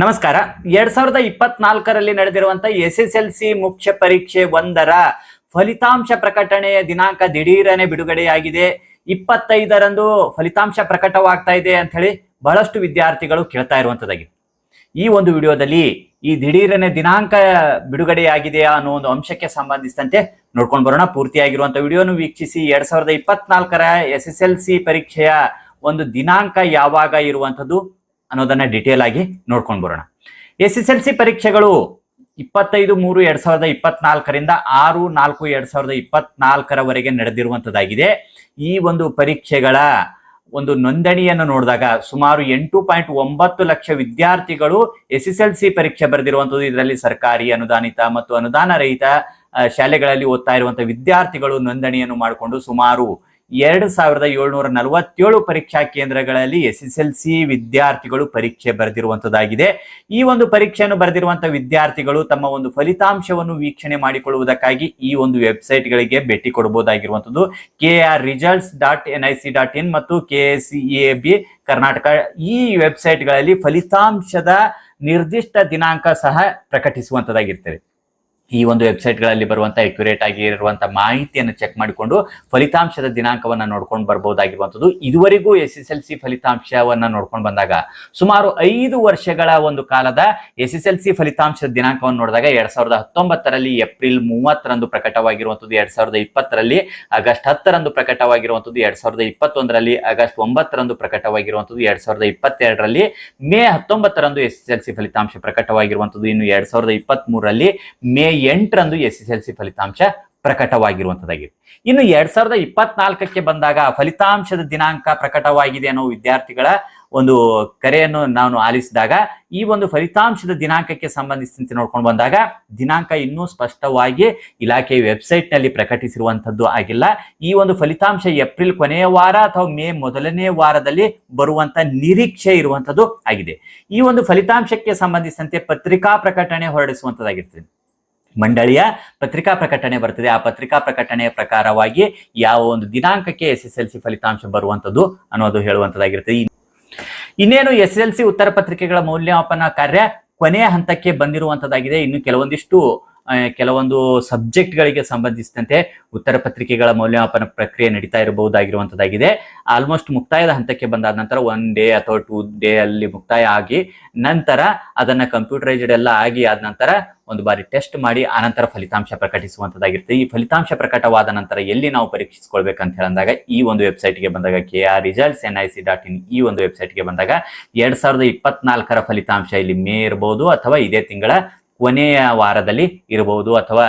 ನಮಸ್ಕಾರ. ಎರಡ್ ಸಾವಿರದ ಇಪ್ಪತ್ನಾಲ್ಕರಲ್ಲಿ ನಡೆದಿರುವಂತಹ ಎಸ್ ಎಸ್ ಎಲ್ ಸಿ ಮುಖ್ಯ ಪರೀಕ್ಷೆ ಒಂದರ ಫಲಿತಾಂಶ ಪ್ರಕಟಣೆಯ ದಿನಾಂಕ ದಿಢೀರನೆ ಬಿಡುಗಡೆಯಾಗಿದೆ. ಇಪ್ಪತ್ತೈದರಂದು ಫಲಿತಾಂಶ ಪ್ರಕಟವಾಗ್ತಾ ಇದೆ ಅಂತ ಹೇಳಿ ಬಹಳಷ್ಟು ವಿದ್ಯಾರ್ಥಿಗಳು ಕೇಳ್ತಾ ಇರುವಂತದ್ದಾಗಿ. ಈ ಒಂದು ವಿಡಿಯೋದಲ್ಲಿ ಈ ದಿಢೀರನೆ ದಿನಾಂಕ ಬಿಡುಗಡೆಯಾಗಿದೆಯಾ ಅನ್ನೋ ಒಂದು ಅಂಶಕ್ಕೆ ಸಂಬಂಧಿಸಿದಂತೆ ನೋಡ್ಕೊಂಡು ಬರೋಣ. ಪೂರ್ತಿಯಾಗಿರುವಂತ ವಿಡಿಯೋನು ವೀಕ್ಷಿಸಿ ಎರಡ್ ಸಾವಿರದ ಇಪ್ಪತ್ನಾಲ್ಕರ ಎಸ್ ಎಸ್ ಎಲ್ ಸಿ ಪರೀಕ್ಷೆಯ ಒಂದು ದಿನಾಂಕ ಯಾವಾಗ ಇರುವಂತದ್ದು ಅನ್ನೋದನ್ನ ಡಿಟೇಲ್ ಆಗಿ ನೋಡ್ಕೊಂಡು ಬರೋಣ. ಎಸ್ ಎಸ್ ಎಲ್ ಸಿ ಪರೀಕ್ಷೆಗಳು ಇಪ್ಪತ್ತೈದು ಮೂರು ಎರಡ್ ಸಾವಿರದ ಇಪ್ಪತ್ನಾಲ್ಕರಿಂದ ಆರು ನಾಲ್ಕು ಎರಡ್ ಸಾವಿರದ ಇಪ್ಪತ್ನಾಲ್ಕರವರೆಗೆ ನಡೆದಿರುವಂತದ್ದಾಗಿದೆ. ಈ ಒಂದು ಪರೀಕ್ಷೆಗಳ ಒಂದು ನೋಂದಣಿಯನ್ನು ನೋಡಿದಾಗ ಸುಮಾರು ಎಂಟು ಪಾಯಿಂಟ್ ಒಂಬತ್ತು ಲಕ್ಷ ವಿದ್ಯಾರ್ಥಿಗಳು ಎಸ್ ಎಸ್ ಎಲ್ ಸಿ ಪರೀಕ್ಷೆ ಬರೆದಿರುವಂಥದ್ದು ಇದರಲ್ಲಿ ಸರ್ಕಾರಿ ಅನುದಾನಿತ ಮತ್ತು ಅನುದಾನ ರಹಿತ ಶಾಲೆಗಳಲ್ಲಿ ಓದ್ತಾ ಇರುವಂತಹ ವಿದ್ಯಾರ್ಥಿಗಳು ನೋಂದಣಿಯನ್ನು ಮಾಡಿಕೊಂಡು ಸುಮಾರು ಎರಡು ಸಾವಿರದ ಏಳ್ನೂರ ನಲವತ್ತೇಳು ಪರೀಕ್ಷಾ ಕೇಂದ್ರಗಳಲ್ಲಿ ಎಸ್ ಎಸ್ ಎಲ್ ಸಿ ವಿದ್ಯಾರ್ಥಿಗಳು ಪರೀಕ್ಷೆ ಬರೆದಿರುವಂತದ್ದಾಗಿದೆ. ಈ ಒಂದು ಪರೀಕ್ಷೆಯನ್ನು ಬರೆದಿರುವಂತಹ ವಿದ್ಯಾರ್ಥಿಗಳು ತಮ್ಮ ಒಂದು ಫಲಿತಾಂಶವನ್ನು ವೀಕ್ಷಣೆ ಮಾಡಿಕೊಳ್ಳುವುದಕ್ಕಾಗಿ ಈ ಒಂದು ವೆಬ್ಸೈಟ್ಗಳಿಗೆ ಭೇಟಿ ಕೊಡಬಹುದಾಗಿರುವಂತದ್ದು. K R results dot N I C dot in ಮತ್ತು K S A B Karnataka ಈ ವೆಬ್ಸೈಟ್ಗಳಲ್ಲಿ ಫಲಿತಾಂಶದ ನಿರ್ದಿಷ್ಟ ದಿನಾಂಕ ಸಹ ಪ್ರಕಟಿಸುವಂತದ್ದಾಗಿರ್ತದೆ. ಈ ಒಂದು ವೆಬ್ಸೈಟ್ಗಳಲ್ಲಿ ಬರುವಂತಹ ಅಕ್ಯುರೇಟ್ ಆಗಿ ಇರುವಂತ ಮಾಹಿತಿಯನ್ನು ಚೆಕ್ ಮಾಡಿಕೊಂಡು ಫಲಿತಾಂಶದ ದಿನಾಂಕವನ್ನು ನೋಡ್ಕೊಂಡು ಬರ್ಬೋದಾಗಿರುವಂಥದ್ದು. ಇದುವರೆಗೂ ಎಸ್ ಎಸ್ ಎಲ್ ಸಿ ಫಲಿತಾಂಶವನ್ನು ನೋಡ್ಕೊಂಡು ಬಂದಾಗ ಸುಮಾರು ಐದು ವರ್ಷಗಳ ಒಂದು ಕಾಲದ ಎಸ್ ಎಸ್ ಎಲ್ ಸಿ ಫಲಿತಾಂಶದ ದಿನಾಂಕವನ್ನು ನೋಡಿದಾಗ ಎರಡ್ ಸಾವಿರದ ಹತ್ತೊಂಬತ್ತರಲ್ಲಿ ಏಪ್ರಿಲ್ ಮೂವತ್ತರಂದು ಪ್ರಕಟವಾಗಿರುವಂಥದ್ದು, ಎರಡ್ ಸಾವಿರದ ಇಪ್ಪತ್ತರಲ್ಲಿ ಆಗಸ್ಟ್ ಹತ್ತರಂದು ಪ್ರಕಟವಾಗಿರುವಂಥದ್ದು, ಎರಡ್ ಸಾವಿರದ ಇಪ್ಪತ್ತೊಂದರಲ್ಲಿ ಆಗಸ್ಟ್ ಒಂಬತ್ತರಂದು ಪ್ರಕಟವಾಗಿರುವಂಥದ್ದು, ಎರಡ್ ಸಾವಿರದ ಇಪ್ಪತ್ತೆರಡರಲ್ಲಿ ಮೇ ಹತ್ತೊಂಬತ್ತರಂದು ಎಸ್ ಎಸ್ ಎಲ್ ಸಿ ಫಲಿತಾಂಶ ಪ್ರಕಟವಾಗಿರುವಂಥದ್ದು, ಇನ್ನು ಎರಡ್ ಸಾವಿರದ ಇಪ್ಪತ್ತ್ ಮೂರರಲ್ಲಿ ಮೇ ಎಂಟರಂದು ಎಸ್ ಎಸ್ ಎಲ್ ಸಿ ಫಲಿತಾಂಶ ಪ್ರಕಟವಾಗಿರುವಂತದ್ದಾಗಿದೆ ಇನ್ನು ಎರಡ್ ಸಾವಿರದ ಇಪ್ಪತ್ನಾಲ್ಕಕ್ಕೆ ಬಂದಾಗ ಫಲಿತಾಂಶದ ದಿನಾಂಕ ಪ್ರಕಟವಾಗಿದೆ ಅನ್ನೋ ವಿದ್ಯಾರ್ಥಿಗಳ ಒಂದು ಕರೆಯನ್ನು ನಾನು ಆಲಿಸಿದಾಗ, ಈ ಒಂದು ಫಲಿತಾಂಶದ ದಿನಾಂಕಕ್ಕೆ ಸಂಬಂಧಿಸಿದಂತೆ ನೋಡ್ಕೊಂಡು ಬಂದಾಗ, ದಿನಾಂಕ ಇನ್ನೂ ಸ್ಪಷ್ಟವಾಗಿ ಇಲಾಖೆ ವೆಬ್ಸೈಟ್ನಲ್ಲಿ ಪ್ರಕಟಿಸಿರುವಂತದ್ದು ಆಗಿಲ್ಲ. ಈ ಒಂದು ಫಲಿತಾಂಶ ಏಪ್ರಿಲ್ ಕೊನೆಯ ವಾರ ಅಥವಾ ಮೇ ಮೊದಲನೇ ವಾರದಲ್ಲಿ ಬರುವಂತ ನಿರೀಕ್ಷೆ ಇರುವಂತದ್ದು ಆಗಿದೆ. ಈ ಒಂದು ಫಲಿತಾಂಶಕ್ಕೆ ಸಂಬಂಧಿಸಿದಂತೆ ಪತ್ರಿಕಾ ಪ್ರಕಟಣೆ ಹೊರಡಿಸುವಂತದ್ದಾಗಿರ್ತದೆ. ಮಂಡಳಿಯ ಪತ್ರಿಕಾ ಪ್ರಕಟಣೆ ಬರ್ತದೆ. ಆ ಪತ್ರಿಕಾ ಪ್ರಕಟಣೆಯ ಪ್ರಕಾರವಾಗಿ ಯಾವ ಒಂದು ದಿನಾಂಕಕ್ಕೆ ಎಸ್ ಎಸ್ ಎಲ್ ಸಿ ಫಲಿತಾಂಶ ಬರುವಂತದ್ದು ಅನ್ನೋದು ಹೇಳುವಂತದ್ದಾಗಿರ್ತದೆ ಇನ್ನೇನು ಎಸ್ ಎಲ್ ಸಿ ಉತ್ತರ ಪತ್ರಿಕೆಗಳ ಮೌಲ್ಯಮಾಪನ ಕಾರ್ಯ ಕೊನೆಯ ಹಂತಕ್ಕೆ ಬಂದಿರುವಂತದ್ದಾಗಿದೆ. ಇನ್ನು ಕೆಲವೊಂದಿಷ್ಟು ಕೆಲವೊಂದು ಸಬ್ಜೆಕ್ಟ್ಗಳಿಗೆ ಸಂಬಂಧಿಸಿದಂತೆ ಉತ್ತರ ಪತ್ರಿಕೆಗಳ ಮೌಲ್ಯಮಾಪನ ಪ್ರಕ್ರಿಯೆ ನಡೀತಾ ಇರಬಹುದಾಗಿರುವಂತದ್ದಾಗಿದೆ. ಆಲ್ಮೋಸ್ಟ್ ಮುಕ್ತಾಯದ ಹಂತಕ್ಕೆ ಬಂದಾದ ನಂತರ ಒನ್ ಡೇ ಅಥವಾ ಟೂ ಡೇ ಅಲ್ಲಿ ಮುಕ್ತಾಯ ಆಗಿ ನಂತರ ಅದನ್ನ ಕಂಪ್ಯೂಟರೈಸ್ಡ್ ಎಲ್ಲ ಆಗಿ ಆದ ನಂತರ ಒಂದು ಬಾರಿ ಟೆಸ್ಟ್ ಮಾಡಿ ಆನಂತರ ಫಲಿತಾಂಶ ಪ್ರಕಟಿಸುವಂತದ್ದಾಗಿರುತ್ತೆ. ಈ ಫಲಿತಾಂಶ ಪ್ರಕಟವಾದ ನಂತರ ಎಲ್ಲಿ ನಾವು ಪರೀಕ್ಷಿಸ್ಕೊಳ್ಬೇಕಂತ ಹೇಳಿದಾಗ ಈ ಒಂದು ವೆಬ್ಸೈಟ್ಗೆ ಬಂದಾಗ K R results N I C dot in ಈ ಒಂದು ವೆಬ್ಸೈಟ್ಗೆ ಬಂದಾಗ ಎರಡ್ ಸಾವಿರದ ಇಪ್ಪತ್ನಾಲ್ಕರ ಫಲಿತಾಂಶ ಇಲ್ಲಿ ಮೇ ಇರಬಹುದು ಅಥವಾ ಇದೇ ತಿಂಗಳ ಕೊನೆಯ ವಾರದಲ್ಲಿ ಇರಬಹುದು ಅಥವಾ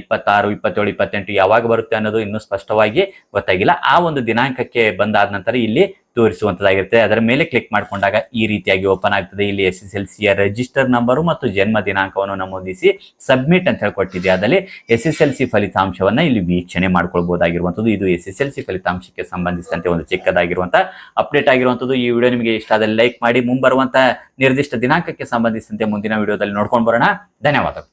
ಇಪ್ಪತ್ತಾರು, ಇಪ್ಪತ್ತೇಳು, ಇಪ್ಪತ್ತೆಂಟು ಯಾವಾಗ ಬರುತ್ತೆ ಅನ್ನೋದು ಇನ್ನೂ ಸ್ಪಷ್ಟವಾಗಿ ಗೊತ್ತಾಗಿಲ್ಲ. ಆ ಒಂದು ದಿನಾಂಕಕ್ಕೆ ಬಂದಾದ ನಂತರ ಇಲ್ಲಿ ತೋರಿಸುವಂತದ್ದಾಗಿರುತ್ತೆ. ಅದರ ಮೇಲೆ ಕ್ಲಿಕ್ ಮಾಡಿಕೊಂಡಾಗ ಈ ರೀತಿಯಾಗಿ ಓಪನ್ ಆಗ್ತದೆ. ಇಲ್ಲಿ ಎಸ್ ಎಸ್ ಎಲ್ ಸಿಯ ರಿಜಿಸ್ಟರ್ ನಂಬರು ಮತ್ತು ಜನ್ಮ ದಿನಾಂಕವನ್ನು ನಮೂದಿಸಿ ಸಬ್ಮಿಟ್ ಅಂತ ಹೇಳ್ಕೊಟ್ಟಿದೆ. ಅದರಲ್ಲಿ ಎಸ್ ಎಸ್ ಎಲ್ ಸಿ ಫಲಿತಾಂಶವನ್ನ ಇಲ್ಲಿ ವೀಕ್ಷಣೆ ಮಾಡ್ಕೊಳ್ಬಹುದಾಗಿರುವಂಥದ್ದು ಇದು ಎಸ್ ಎಸ್ ಎಲ್ ಸಿ ಫಲಿತಾಂಶಕ್ಕೆ ಸಂಬಂಧಿಸಿದಂತೆ ಒಂದು ಚಿಕ್ಕದಾಗಿರುವಂತ ಅಪ್ಡೇಟ್ ಆಗಿರುವಂಥದ್ದು. ಈ ವಿಡಿಯೋ ನಿಮಗೆ ಇಷ್ಟ ಆದಲ್ಲಿ ಲೈಕ್ ಮಾಡಿ ಮುಂಬರುವಂತ ನಿರ್ದಿಷ್ಟ ದಿನಾಂಕಕ್ಕೆ ಸಂಬಂಧಿಸಿದಂತೆ ಮುಂದಿನ ವಿಡಿಯೋದಲ್ಲಿ ನೋಡ್ಕೊಂಡು ಬರೋಣ. ಧನ್ಯವಾದಗಳು.